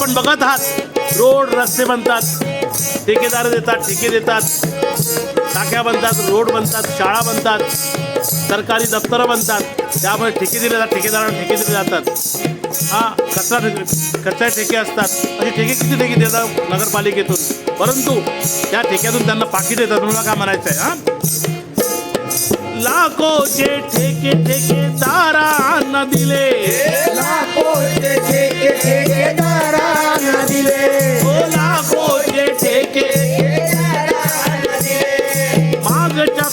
आपण बघत आहात. रोड रस्ते बनतात ठेकेदार देतात ठेके देतात टाक्या बनतात रोड बनतात शाळा बनतात सरकारी दप्तरं बनतात. त्यामुळे ठेके दिले जातात ठेकेदारांना ठेके दिले जातात. हा कचरा कचरा ठेके असतात. असे ठेके किती ठेके देतात नगरपालिकेतून? परंतु त्या ठेक्यातून त्यांना पाकिट येतात म्हणून काय म्हणायचं आहे हा? लाखोचे ठेके ठेकेदारांना दिले.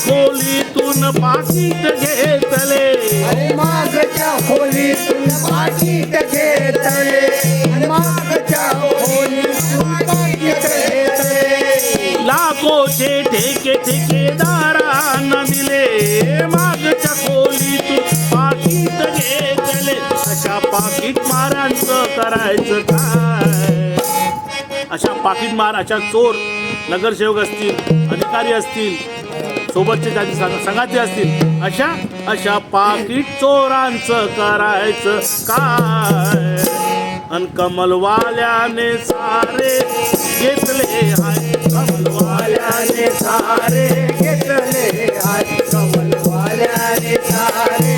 खोलीतून पाकिट घेतले. अरे मागच्या खोलीतून पाकिट घेतले. मागच्या खोलीतून पाकिट घेतले. लाखोचे ठेके ठेकेदारांना दिले. मागच्या खोलीतून पाकिट घेतले. अशा पाकिट मारांचं करायचं काय? अशा पाकिट मार अशा चोर नगरसेवक असतील अधिकारी असतील सोबतचे त्यांचे सांग संघाचे असतील अशा अशा पाकिट चोरांचं करायचं काय? अन कमलवाल्याने सारे घेतले हाय कमलवाल्याने सारे घेतले हात कमलवाल्याने सारे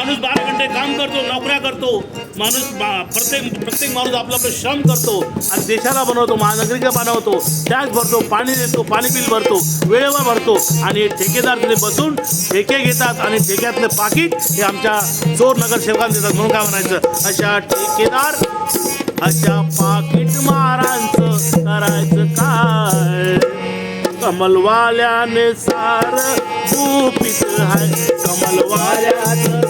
माणूस बारा घंटे काम करतो नोकऱ्या करतो. माणूस बा- प्रत्येक प्रत्येक माणूस आपला आपलं श्रम करतो. आणि देशाला बनवतो महानगरिका बनवतो. टॅक्स भरतो पाणी देतो पाणी बिल भरतो वेळेवर भरतो. आणि ठेकेदार तिथे बसून ठेके घेतात आणि ठेक्यातलं पाकिट हे आमच्या चोर नगरसेवकांना देतात. म्हणून काय म्हणायचं? अशा ठेकेदार अशा पाकिट मारांचं करायचं काय? कमलवाल्याने सार भूपित हाय कमलवाल्याचं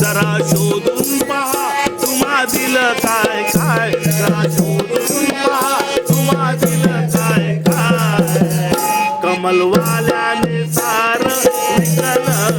जरा शोधून पहा तुम्हा दिलं काय काय जरा शोधून पहा तुम्हा दिलं काय काय कमलवाल्याने सार विकलं